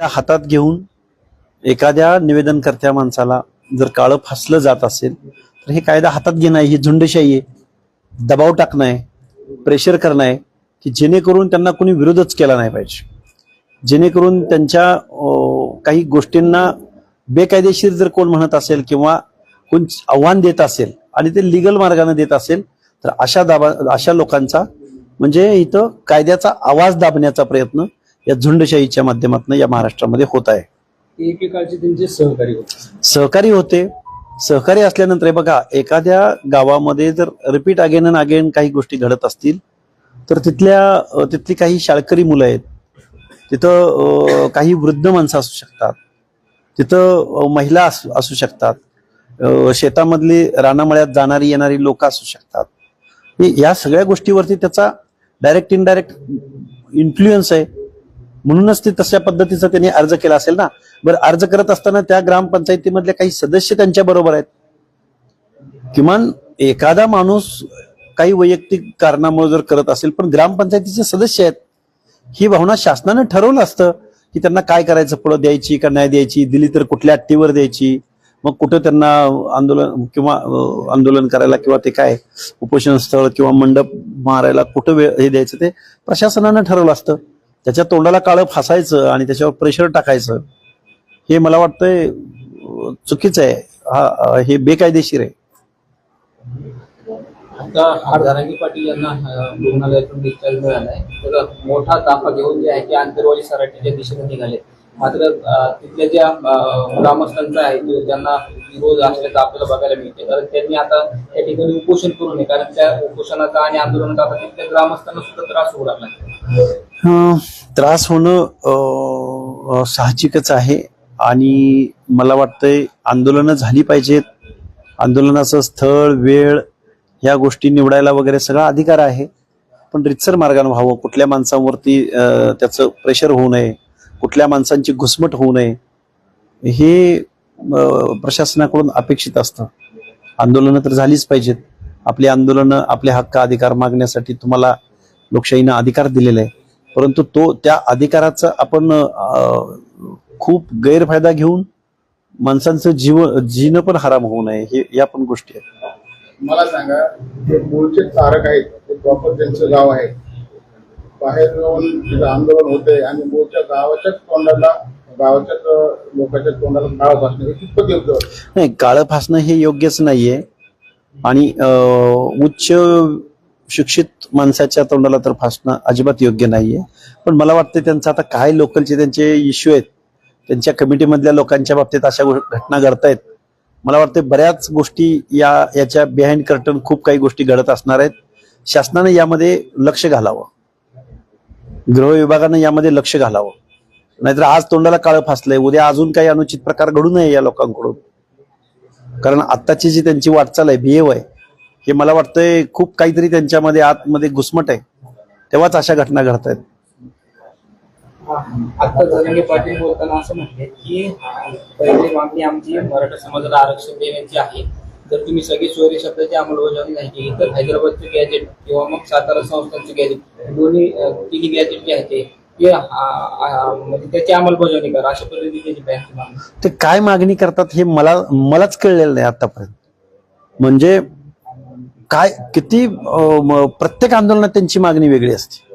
त्या हातात घेऊन एखाद्या निवेदनकर्त्या माणसाला जर काळं फासलं जात असेल तर हे कायदा हातात घेणं आहे ही झुंडशाही आहे. दबाव टाकणं आहे प्रेशर करणं आहे की जेणेकरून त्यांना कोणी विरोधच केला नाही पाहिजे. जेणेकरून त्यांच्या काही गोष्टींना बेकायदेशीर जर कोण म्हणत असेल किंवा कोण आव्हान देत असेल आणि ते लिगल मार्गाने देत असेल तर अशा दाबा अशा लोकांचा म्हणजे इथं कायद्याचा आवाज दाबण्याचा प्रयत्न या झुंडशाहीच्या माध्यमातून या महाराष्ट्रामध्ये होत आहे. ते एकेकाळचे त्यांचे सहकारी होते. सहकारी होते. सहकारी असल्यानंतर बघा एखाद्या गावामध्ये जर रिपीट अगेन अँड अगेन काही गोष्टी घडत असतील तर तिथल्या तिथली काही शाळकरी मुलं आहेत. तिथं काही वृद्ध माणसं असू शकतात. तिथं महिला असू शकतात. शेतामधली रानामळ्यात जाणारी येणारी लोक असू शकतात. या सगळ्या गोष्टीवरती त्याचा डायरेक्ट इनडायरेक्ट इन्फ्लुएन्स आहे. म्हणूनच ते तशा पद्धतीचा त्यांनी अर्ज केला असेल ना. बरं अर्ज करत असताना त्या ग्रामपंचायतीमधले काही सदस्य त्यांच्या बरोबर आहेत. किमान एखादा माणूस काही वैयक्तिक कारणामुळे जर करत असेल पण ग्रामपंचायतीचे सदस्य आहेत. ही भावना शासनानं ठरवलं असतं की त्यांना काय करायचं पुढं द्यायची का नाही द्यायची दिली तर कुठल्या अट्टीवर द्यायची मग कुठं त्यांना आंदोलन किंवा आंदोलन करायला किंवा ते काय उपोषण स्थळ किंवा मंडप मारायला कुठं वेळ हे द्यायचं ते प्रशासनानं ठरवलं असतं. त्याच्या तोंडाला काळं फासायचं आणि त्याच्यावर प्रेशर टाकायचं हे मला वाटतंय अं, चुकीचं आहे. हा हे बेकायदेशीर आहे. आता पाटील यांना रुग्णालयातून डिस्चार्ज मिळालाय. तर मोठा ताफा घेऊन जे आहे ते आंतरवाली सराटीच्या दिशेने निघाले. मात्र तिथल्या ज्या अं, ग्रामस्थांचा आहे जो ज्यांना विरोध असल्याचं आपल्याला बघायला मिळते. कारण त्यांनी आता त्या ठिकाणी उपोषण करू नये. कारण त्या उपोषणाचा आणि आंदोलनाचा आता तिथल्या ग्रामस्थांना सुद्धा त्रास होऊ लागला. त्रास होणं साहजिकच आहे आणि मला वाटतंय आंदोलनं झाली पाहिजेत. आंदोलनाचं स्थळ वेळ ह्या गोष्टी निवडायला वगैरे सगळा अधिकार आहे. पण रितसर मार्गाने व्हावं कुठल्या माणसांवरती त्याचं प्रेशर होऊ नये कुठल्या माणसांची घुसमट होऊ नये हे प्रशासनाकडून अपेक्षित असतं. आंदोलनं तर झालीच पाहिजेत. आपली आंदोलनं आपले हक्क अधिकार मागण्यासाठी तुम्हाला लोकशाहीनं अधिकार दिलेला आहे. परंतु तो त्या अधिकाराचा आपण खूप गैरफायदा घेऊन माणसांचं जीव जीणं पण हराम होऊ नये हे या पण गोष्टी आहेत. मला सांगा जे मूळचे तारक आहेत ते प्रॉपर त्यांचं गाव आहे. बाहेर जाऊन आंदोलन होते आणि मूळच्या गावाच्याच तोंडाला गावाच्याच लोकांच्या तोंडाला काळ भासणं हे कितपत योग्य? नाही काळं फासणं हे योग्यच नाहीये. आणि उच्च शिक्षित माणसाच्या तोंडाला तर फासणं अजिबात योग्य नाहीये. पण मला वाटतं त्यांचं आता काय लोकलचे त्यांचे इश्यू आहेत त्यांच्या कमिटीमधल्या लोकांच्या बाबतीत अशा घटना घटना घडतायत. मला वाटतं बऱ्याच गोष्टी या याच्या बिहाइंड कर्टन खूप काही गोष्टी घडत असणार आहेत. शासनानं यामध्ये लक्ष घालावं. गृह विभागानं यामध्ये लक्ष घालावं. नाहीतर आज तोंडाला काळं फासलंय उद्या अजून काही अनुचित प्रकार घडू नये या लोकांकडून. कारण आत्ताची जी त्यांची वाटचाल आहे बिहेव आहे हे मला वाटतंय खूप काहीतरी त्यांच्यामध्ये आतमध्ये घुसमट आहे. तेव्हाच अशा घटना घडत आहेत आता धनंगे पाटील बोलताना असं म्हटले की पहिली मागणी आमची मराठा समाजाला आरक्षण देण्याची आहे. जर तुम्ही सगळी सोयरी शब्दाची अंमलबजावणी नाही केली तर हैदराबादचे गॅजेट किंवा मग सातारा संस्थांचे गॅजेट दोन्ही तिन्ही गॅजेट जे आहे ते म्हणजे त्याची अंमलबजावणी करा. अशा पद्धतीने ते काय मागणी करतात हे मला मलाच कळलेलं नाही आतापर्यंत. म्हणजे काय किती म- प्रत्येक आंदोलनात त्यांची मागणी वेगळी असते.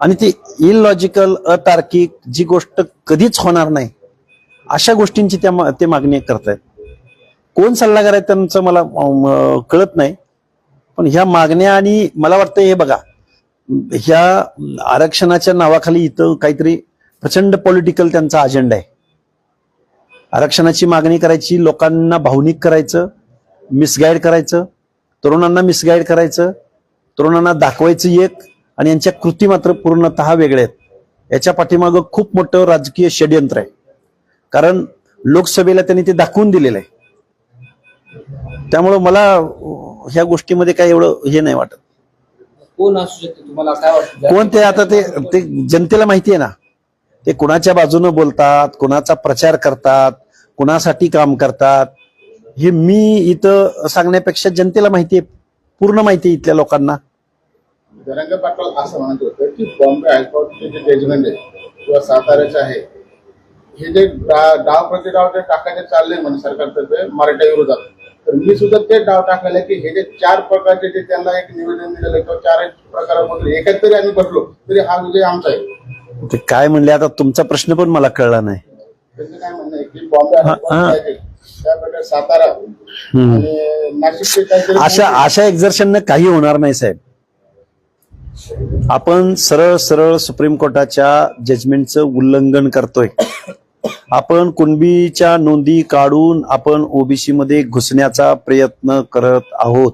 आणि ती इलॉजिकल अतार्किक जी गोष्ट कधीच होणार नाही अशा गोष्टींची त्या मा- ते मागणी करतायत. कोण सल्लागार आहे त्यांचं मला कळत नाही पण ह्या मागण्या आणि मला वाटतं हे बघा ह्या आरक्षणाच्या नावाखाली इथं काहीतरी प्रचंड पॉलिटिकल त्यांचा अजेंडा आहे. आरक्षणाची मागणी करायची लोकांना भावनिक करायचं मिसगाईड करायचं तरुणांना मिसगाईड करायचं तरुणांना दाखवायचं एक आणि यांच्या कृती मात्र पूर्णतः वेगळ्या आहेत. याच्या पाठीमागं खूप मोठं राजकीय षडयंत्र आहे. कारण लोकसभेला त्यांनी ते दाखवून दिलेलं आहे. त्यामुळं मला ह्या गोष्टीमध्ये काय एवढं हे नाही वाटत. कोण असू शकते? तुम्हाला काय वाटतं? कोण ते आता ते ते जनतेला माहिती आहे ना. ते कुणाच्या बाजूनं बोलतात कुणाचा प्रचार करतात कुणासाठी काम करतात. हे मी इथं सांगण्यापेक्षा जनतेला माहिती आहे पूर्ण माहिती आहे इथल्या लोकांना. धनंजय पाटील असं म्हणत होतं की बॉम्बे हायकोर्टचे जे जजमेंट आहे किंवा साताऱ्याचे आहे हे जे डाव प्रतिडाव जे टाकायचे चालले म्हणजे सरकारतर्फे मराठ्या विरोधात तर मी सुद्धा ते डाव टाकलेले की हे जे चार प्रकारचे जे त्यांना एक निवेदन दिलेलं किंवा चार प्रकारामधून एकाच तरी आम्ही बसलो तरी हा विजय आमचा आहे. ते काय म्हणले आता तुमचा प्रश्न पण मला कळला नाही. त्यांचं काय म्हणणं आहे की बॉम्बे सातारा. आणि नाशिकचे काहीतरी अशा अशा एक्झर्शननं काही होणार नाही साहेब. आपण सरळ सरळ सुप्रीम कोर्टाच्या जजमेंटचं उल्लंघन करतोय. आपण कुणबीच्या नोंदी काढून आपण ओबीसी मध्ये घुसण्याचा प्रयत्न करत आहोत.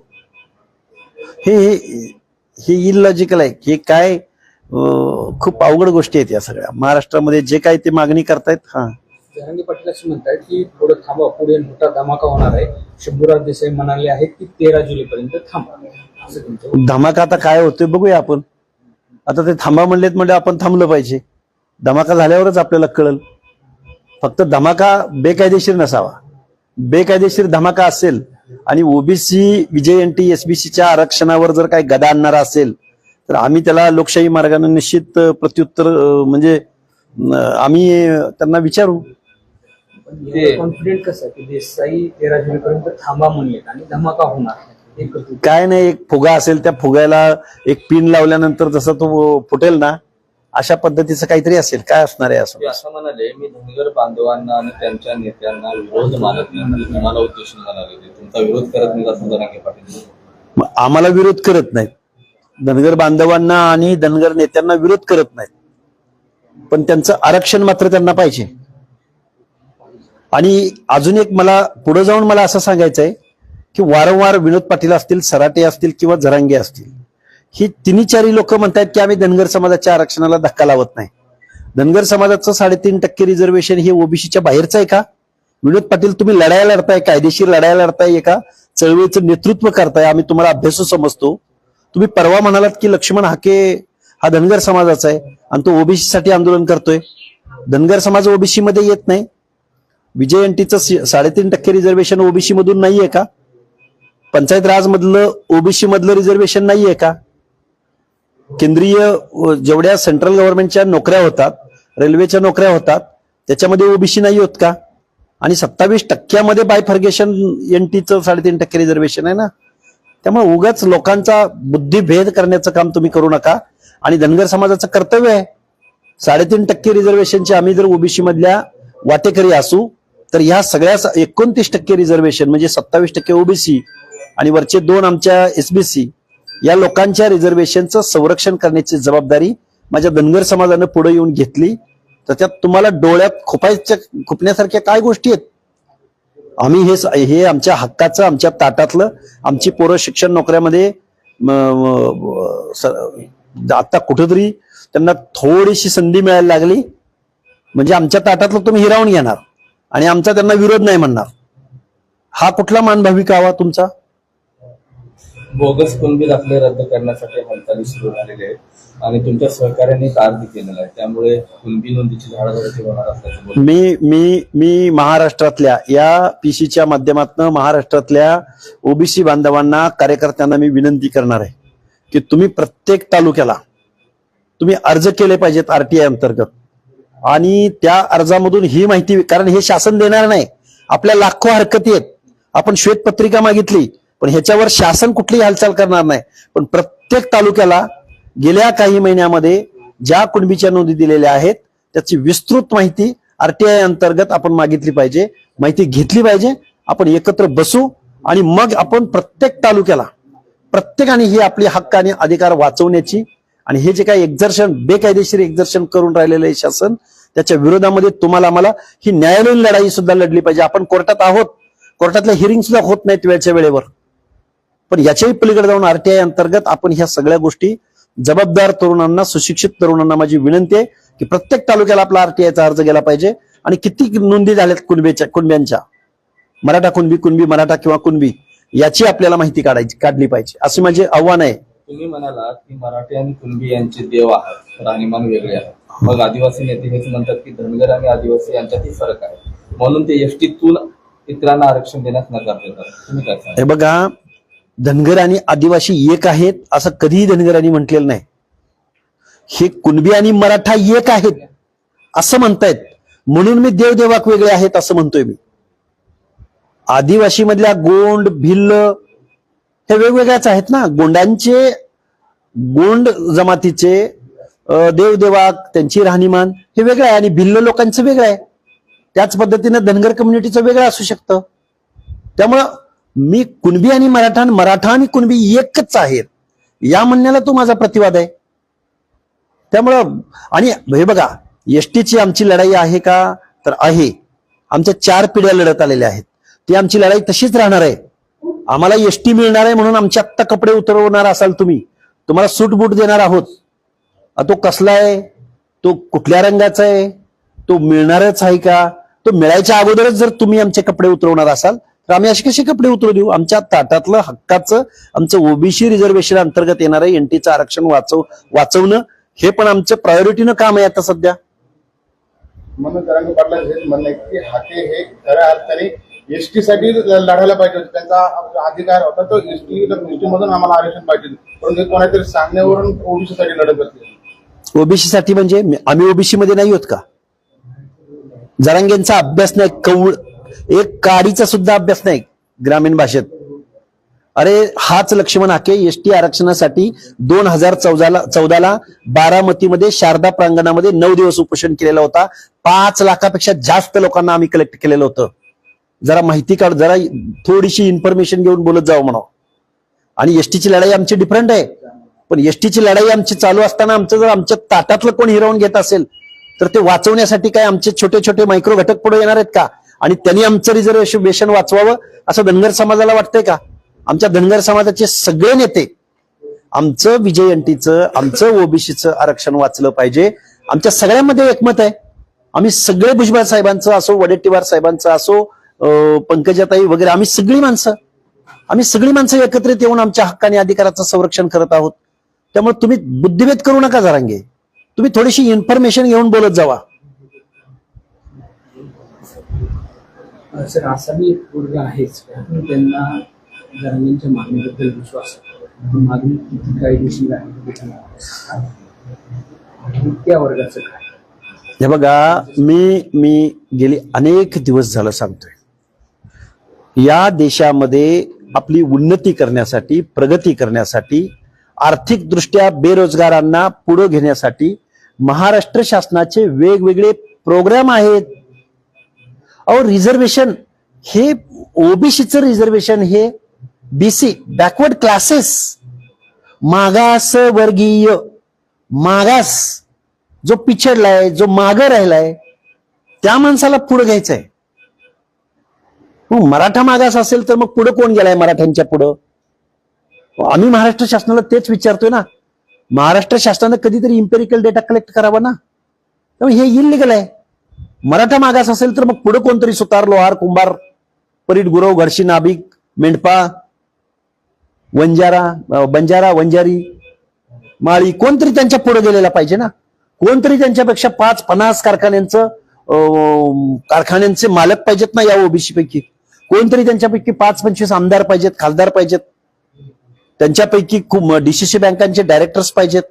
हे हे इलॉजिकल आहे. हे काय खूप अवघड गोष्टी आहेत या सगळ्या. महाराष्ट्रामध्ये जे काय ते मागणी करतायत हा. जरांगे पाटील असं म्हणतात की थोडं थांबा पुढे मोठा धमाका होणार आहे. शंभूराज देसाई म्हणाले आहेत की तेरा जुलैपर्यंत थांबा. असं धमाका आता काय होतोय बघूया आपण. आता ते थांबा म्हणलेत म्हणजे आपण थांबलं पाहिजे. धमाका झाल्यावरच आपल्याला कळल. फक्त धमाका बेकायदेशीर नसावा. बेकायदेशीर धमाका असेल आणि ओबीसी विजय एन टी एसबीसीच्या आरक्षणावर जर काही गदा आणणारा असेल तर आम्ही त्याला लोकशाही मार्गाने निश्चित प्रत्युत्तर म्हणजे आम्ही त्यांना विचारू. ते कॉन्फिडेंट कसं आहे की देसाई तेरा जुलैपर्यंत थांबा म्हणलेत आणि धमाका होणार एक काय नाही एक फुगा असेल त्या फुग्याला एक पिन लावल्यानंतर जसं तो फुटेल ना अशा पद्धतीचं काहीतरी असेल. काय असणार आहे असं? ते असं म्हणाले मी धनगर बांधवांना आणि त्यांच्या नेत्यांना विरोध मानत नाही तुम्हाला उद्देशून म्हणाले ते. तुमचा विरोध करत नाही असं जरांगे पाटील? मग आम्हाला विरोध करत नाहीत. धनगर बांधवांना आणि धनगर नेत्यांना विरोध करत नाहीत. पण त्यांचं आरक्षण मात्र त्यांना पाहिजे. आणि अजून एक मला पुढे जाऊन मला असं सांगायचं आहे की वारंवार विनोद पाटील असतील सराटे असतील किंवा झरांगे असतील ही तिन्ही चारी लोक म्हणतात की आम्ही धनगर समाजाच्या आरक्षणाला धक्का लावत नाही. धनगर समाजाचं साडेतीन टक्के रिझर्वेशन हे ओबीसीच्या बाहेरचं आहे का? विनोद पाटील तुम्ही लढाया लढताय कायदेशीर लढाया लढताय एका चळवळीचं नेतृत्व करताय आम्ही तुम्हाला अभ्यासू समजतो. तुम्ही परवा म्हणालात की लक्ष्मण हाके हा धनगर समाजाचा आहे आणि तो ओबीसी साठी आंदोलन करतोय. धनगर समाज ओबीसी मध्ये येत नाही. विजय साडेतीन टक्के रिझर्वेशन ओबीसी मधून नाहीये का? पंचायत राज मधलं ओबीसी मधलं रिझर्वेशन नाहीये का? केंद्रीय जेवढ्या सेंट्रल गव्हर्नमेंटच्या नोकऱ्या होतात रेल्वेच्या नोकऱ्या होतात त्याच्यामध्ये ओबीसी नाही होत का? आणि सत्तावीस टक्क्यामध्ये बायफर्गेशन एनटीचं साडेतीन टक्के रिझर्वेशन आहे ना? त्यामुळे उगाच लोकांचा बुद्धिभेद करण्याचं काम तुम्ही करू नका. आणि धनगर समाजाचं कर्तव्य आहे. साडेतीन टक्के रिझर्वेशनचे आम्ही जर ओबीसी मधल्या वाटेकरी असू तर ह्या सगळ्या एकोणतीस टक्के रिझर्वेशन म्हणजे सत्तावीस टक्के ओबीसी आणि वरचे दोन आमच्या एसबीसी या लोकांच्या रिझर्वेशनचं संरक्षण करण्याची जबाबदारी माझ्या धनगर समाजानं पुढे येऊन घेतली. तर त्यात तुम्हाला डोळ्यात खुपायच्या खुपण्यासारख्या काय गोष्टी आहेत? आम्ही हे स- हे आमच्या हक्काचं आमच्या ताटातलं आमची पोरं शिक्षण नोकऱ्यामध्ये आता कुठेतरी त्यांना थोडीशी संधी मिळायला लागली. म्हणजे आमच्या ताटातलं तुम्ही हिरावून घेणार. आणि आमचा त्यांना विरोध नाही म्हणणार. हा कुठला मानभावी कावा तुमचा? बोगस कुणबी दाखले रद्द करण्यासाठी हालचाली सुरू झालेल्या आहेत आणि तुमच्या सहकार्याने अर्ज केलेला आहे. त्यामुळे कुणबी नोंदीची झाडाझडती होणार असल्याचं. मी मी मी महाराष्ट्रातल्या या पीसीच्या माध्यमातून महाराष्ट्रातल्या ओबीसी बांधवांना कार्यकर्त्यांना मी विनंती करणार आहे की तुम्ही प्रत्येक तालुक्याला तुम्ही अर्ज केले पाहिजेत आरटीआय अंतर्गत. आणि त्या अर्जामधून ही माहिती कारण हे शासन देणार नाही. आपल्या लाखो हरकती आहेत. आपण श्वेतपत्रिका मागितली पण ह्याच्यावर शासन कुठलीही हालचाल करणार नाही. पण प्रत्येक तालुक्याला गेल्या काही महिन्यामध्ये ज्या कुणबीच्या नोंदी दिलेल्या आहेत त्याची विस्तृत माहिती आरटीआय अंतर्गत आपण मागितली पाहिजे. माहिती घेतली पाहिजे. आपण एकत्र बसू आणि मग आपण प्रत्येक तालुक्याला प्रत्येकाने ही आपली हक्क आणि अधिकार वाचवण्याची आणि हे जे काही एक्झर्शन बेकायदेशीर एक्झर्शन करून राहिलेलं आहे शासन त्याच्या विरोधामध्ये तुम्हाला आम्हाला ही न्यायालयीन लढाई सुद्धा लढली पाहिजे. आपण कोर्टात आहोत. कोर्टातल्या हिअरिंग सुद्धा होत नाहीत वेळच्या वेळेवर. पण याच्याही पलीकडे जाऊन आरटीआय अंतर्गत आपण ह्या सगळ्या गोष्टी जबाबदार तरुणांना सुशिक्षित तरुणांना माझी विनंती आहे की प्रत्येक तालुक्याला आपला आरटीआयचा अर्ज गेला पाहिजे आणि किती नोंदी झाल्यात कुणबेच्या कुणब्यांच्या? मराठा कुणबी कुणबी मराठा किंवा कुणबी याची आपल्याला माहिती काढायची काढली पाहिजे. असे माझे आव्हान आहे. तुम्ही म्हणालात की मराठी आणि कुणबी यांचे देव आहेत राहणीमान वेगळे आहे मग आदिवासी नेते हेच म्हणतात की धनगर आणि आदिवासी यांच्यातही फरक आहे. म्हणून ते एसटीतून इतरांना आरक्षण देण्यास नकार देतात. तुम्ही काय सांगा हे बघा धनगर आणि आदिवासी एक आहेत असं कधीही धनगरांनी म्हटलेलं नाही. हे कुणबी आणि मराठा एक आहेत असं म्हणतायत. म्हणून मी देवदेवाक वेगळे आहेत असं म्हणतोय मी. आदिवासी मधल्या गोंड भिल्ल हे वेगवेगळ्याच आहेत ना. गोंडांचे गोंड जमातीचे देवदेवा देवदेवाक त्यांची राहणीमान हे वेगळं आहे आणि भिल्ल लोकांचं वेगळं आहे. त्याच पद्धतीनं धनगर कम्युनिटीचं वेगळं असू शकतं. त्यामुळं मी कुणबी आणि मराठा मराठा आणि कुणबी एकच आहेत. या म्हणण्याला तो माझा प्रतिवाद आहे. त्यामुळं आणि हे बघा एसटीची आमची लढाई आहे का? तर आहे. आमच्या चार पिढ्या लढत आलेल्या आहेत. ती आमची लढाई तशीच राहणार आहे. आम्हाला एसटी मिळणार आहे म्हणून आमचे आत्ता कपडे उतरवणार असाल तुम्ही. तुम्हाला सूट बूट देणार आहोत. तो कसला आहे? तो कुठल्या रंगाचा आहे? तो मिळणारच आहे का? तो मिळायच्या अगोदरच जर तुम्ही आमचे कपडे उतरवणार असाल तर आम्ही असे कसे कपडे उतरू देऊ? आमच्या ताटातलं हक्काचं आमचं ओबीसी रिझर्वेशन अंतर्गत येणारं एनटीचं आरक्षण वाचव वाचवणं हे पण आमचं प्रायोरिटीनं काम आहे आता सध्या. म्हणून जरांगे म्हणणं की हाते हे खऱ्या अर्थाने एसटीसाठी लढायला पाहिजे होते. त्यांचा अधिकार होता तो एसटी एसटीमधून आम्हाला आरक्षण पाहिजे परंतु कोणातरी सांगण्यावरून ओबीसी साठी लढत असते ओबीसीसाठी म्हणजे आम्ही ओबीसी मध्ये नाही होत का? जरांगेंचा अभ्यास नाही कवळ एक काडीचा सुद्धा अभ्यास नाही ग्रामीण भाषेत. अरे हाच लक्ष्मण हाके एसटी आरक्षणासाठी दोन हजार चौदाला चौदाला बारामतीमध्ये शारदा प्रांगणामध्ये नऊ दिवस उपोषण केलेला होता. पाच लाखापेक्षा जास्त लोकांना आम्ही कलेक्ट केलेलं होतं. जरा माहिती काढ जरा थोडीशी इन्फॉर्मेशन घेऊन बोलत जावं म्हणा आणि एसटीची लढाई आमची डिफरंट आहे. पण एसटीची लढाई आमची चालू असताना आमचं जर आमच्या ताटातलं कोण हिरावून घेत असेल तर ते वाचवण्यासाठी काय आमचे छोटे छोटे मायक्रो घटक पुढे येणार आहेत का? आणि त्यांनी आमचं रिझर्वेशन वाचवावं असं धनगर समाजाला वाटतंय का? आमच्या धनगर समाजाचे सगळे नेते आमचं विजय आमचं ओबीसीचं आरक्षण वाचलं पाहिजे. आमच्या सगळ्यांमध्ये एकमत आहे. आम्ही सगळे भुजबळ साहेबांचं असो वडेट्टीवार साहेबांचं असो पंकजाताई वगैरे आम्ही सगळी माणसं आम्ही सगळी माणसं एकत्रित येऊन आमच्या हक्काने अधिकाराचं संरक्षण करत आहोत. त्यामुळे तुम्ही बुद्धिभेद करू नका जरांगे. तुम्ही थोडीशी इन्फॉर्मेशन घेऊन बोलत जावा. सर वर्ग आहेच. त्यांना जरांगींच्या मागणीबद्दल विश्वास आहे. मागणी किती कायदेशीर आहे त्या वर्गाचं काय? हे बघा मी मी गेली अनेक दिवस झालं सांगतोय. या देशामध्ये आपली उन्नती करण्यासाठी प्रगती करण्यासाठी आर्थिकदृष्ट्या बेरोजगारांना पुढे घेण्यासाठी महाराष्ट्र शासनाचे वेगवेगळे प्रोग्राम आहेत. अहो रिझर्वेशन हे ओबीसीचं रिझर्वेशन हे बीसी बॅकवर्ड क्लासेस. मागास वर्गीय मागास जो पिछडलाय जो मागं राहिलाय त्या माणसाला पुढे घ्यायचंय. मग मराठा मागास असेल तर मग पुढे कोण गेलाय मराठ्यांच्या पुढं? आम्ही महाराष्ट्र शासनाला तेच विचारतोय ना. महाराष्ट्र शासनानं कधीतरी इम्पेरिकल डेटा कलेक्ट करावा ना. त्यामुळे हे इलिगल आहे मराठा मागास असेल तर मग पुढे कोणतरी सुतार लोहार कुंभार परीट गुरव घरशी नाभिक मेंढपा वंजारा बंजारा वंजारी माळी कोणतरी त्यांच्या पुढे गेलेला पाहिजे ना. कोणतरी त्यांच्यापेक्षा पाच पन्नास कारखान्यांचं कारखान्यांचे मालक पाहिजेत ना या ओबीसी पैकी कोणतरी त्यांच्यापैकी पाच पंचवीस आमदार पाहिजेत खासदार पाहिजेत. त्यांच्यापैकी खूप डीसीसी बँकांचे डायरेक्टर्स पाहिजेत.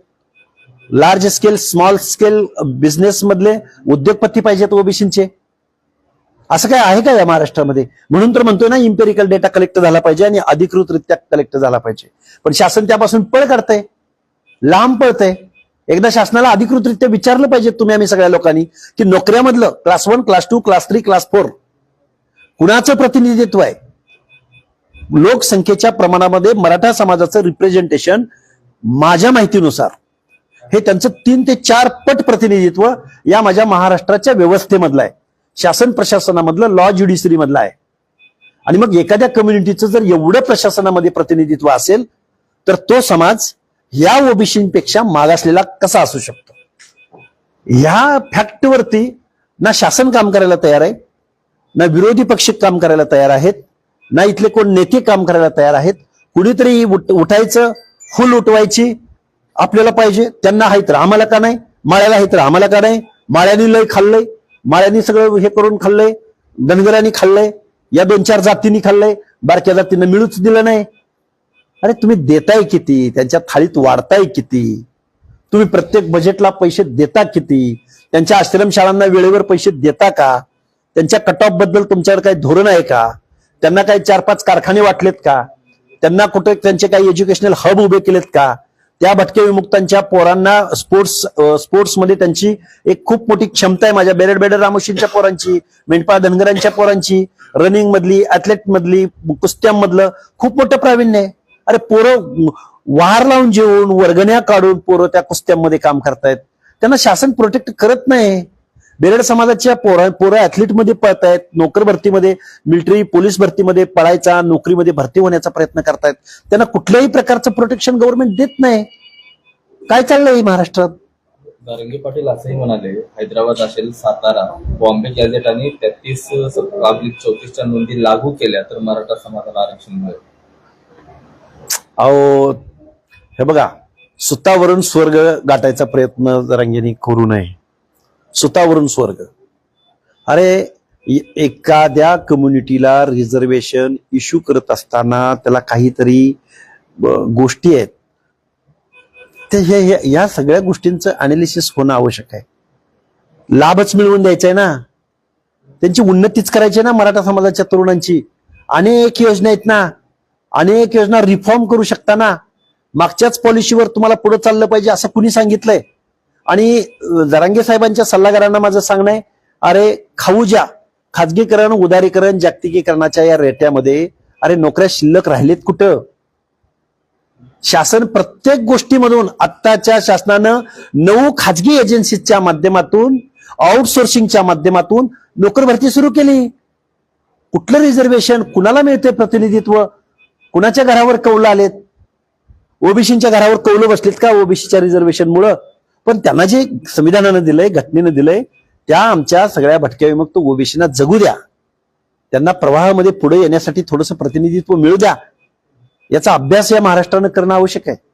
Large scale small scale business मधले उद्योगपती पाहिजेत ओबीसीचे असं काय आहे का या महाराष्ट्रामध्ये? म्हणून तर म्हणतोय ना इम्पेरिकल डेटा कलेक्ट झाला पाहिजे आणि अधिकृतरित्या कलेक्ट झाला पाहिजे. पण शासन त्यापासून पळ काढतंय. लांब पळतंय. एकदा शासनाला अधिकृतरित्या विचारलं पाहिजे तुम्ही आम्ही सगळ्या लोकांनी की नोकऱ्यामधलं class one class two class three class four कुणाचं प्रतिनिधित्व आहे? लोकसंख्येच्या प्रमाणामध्ये मराठा समाजाचं रिप्रेझेंटेशन माझ्या माहितीनुसार. हे त्यांचं तीन ते चार पट प्रतिनिधित्व या माझ्या महाराष्ट्राच्या व्यवस्थेमधलं आहे. शासन प्रशासनामधलं लॉ ज्युडिशरी मधलं आहे. आणि मग एखाद्या कम्युनिटीचं जर एवढं प्रशासनामध्ये प्रतिनिधित्व असेल तर तो समाज या ओबीसीपेक्षा मागासलेला कसा असू शकतो? ह्या फॅक्टवरती ना शासन काम करायला तयार आहे ना विरोधी पक्ष काम करायला तयार आहेत ना इथले कोण नेते काम करायला तयार आहेत. कुणीतरी उठायचं फुल उठवायची आपल्याला पाहिजे. त्यांना आहे तर आम्हाला का नाही? माळ्याला आहे तर आम्हाला का नाही? माळ्यांनी लय खाल्लंय. माळ्यांनी सगळं हे करून खाल्लंय. धनगरांनी खाल्लंय. या दोन चार जातींनी खाल्लंय. बारक्या जातींना मिळूच दिलं नाही. अरे तुम्ही देताय किती? त्यांच्या थाळीत वाढताय किती? तुम्ही प्रत्येक बजेटला पैसे देता किती? त्यांच्या आश्रमशाळांना वेळेवर पैसे देता का? त्यांच्या कट ऑफबद्दल तुमच्याकडे काही धोरण आहे का? त्यांना काही चार पाच कारखाने वाटलेत का? त्यांना कुठे त्यांचे काही एज्युकेशनल हब उभे केलेत का? त्या भटके विमुक्तांच्या पोरांना स्पोर्ट्स स्पोर्ट्समध्ये त्यांची एक खूप मोठी क्षमता आहे माझ्या बेरेड बेडर रामोशींच्या पोरांची मेंढपाळ धनगरांच्या पोरांची रनिंग मधली ऍथलेट मधली कुस्त्यांमधलं खूप मोठं प्रावीण्य आहे. अरे पोरं वार लावून जेवून वर्गण्या काढून पोरं त्या कुस्त्यांमध्ये काम करतायत. त्यांना शासन प्रोटेक्ट करत नाही. बेरड समाजाच्या पोरं पोरं ऍथलीटमध्ये पळतायत नोकर भरतीमध्ये मिलिटरी पोलीस भरतीमध्ये पळायचा नोकरीमध्ये भरती होण्याचा प्रयत्न करतायत. त्यांना कुठल्याही प्रकारचं प्रोटेक्शन गव्हर्नमेंट देत नाही. काय चाललंय महाराष्ट्रात? दारंगे पाटील असंही म्हणाले हैदराबाद असेल सातारा बॉम्बे गॅझेट आणि तेहतीस पब्लिक चौतीसच्या नोंदी लागू केल्या तर मराठा समाजाला आरक्षण मिळेल. अहो हे बघा सुतावरून स्वर्ग गाठायचा प्रयत्न रंगेनी करू नये. सुतावरून स्वर्ग. अरे एखाद्या कम्युनिटीला रिझर्वेशन इश्यू करत असताना त्याला काहीतरी गोष्टी आहेत. ते हे हे- या सगळ्या गोष्टींचं अनालिसिस होणं आवश्यक आहे. लाभच मिळवून द्यायचा आहे ना. त्यांची उन्नतीच करायची आहे ना मराठा समाजाच्या तरुणांची. अनेक योजना आहेत ना. अनेक योजना रिफॉर्म करू शकता ना मागच्याच पॉलिसीवर तुम्हाला पुढे चाललं पाहिजे असं कुणी सांगितलंय? आणि जरांगे साहेबांच्या सल्लागारांना माझं सांगणं आहे अरे खाऊ ज्या खाजगीकरण उदारीकरण जागतिकीकरणाच्या या रेट्यामध्ये अरे नोकऱ्या शिल्लक राहिलेत कुठं? शासन प्रत्येक गोष्टीमधून आत्ताच्या शासनानं नऊ खाजगी एजन्सीच्या माध्यमातून आउटसोर्सिंगच्या माध्यमातून नोकर भरती सुरू केली. कुठलं रिझर्वेशन कुणाला मिळते प्रतिनिधित्व? कुणाच्या घरावर कौलं आलेत? ओबीसीच्या घरावर कौलं बसलेत का ओबीसीच्या रिझर्वेशनमुळं पण त्यांना जे संविधानानं दिलंय घटनेनं दिलंय त्या आमच्या सगळ्या भटक्या विमुक्त ओबीसीना जगू द्या. त्यांना प्रवाहामध्ये पुढे येण्यासाठी थोडंसं प्रतिनिधित्व मिळू द्या. याचा अभ्यास या महाराष्ट्रानं करणं आवश्यक आहे.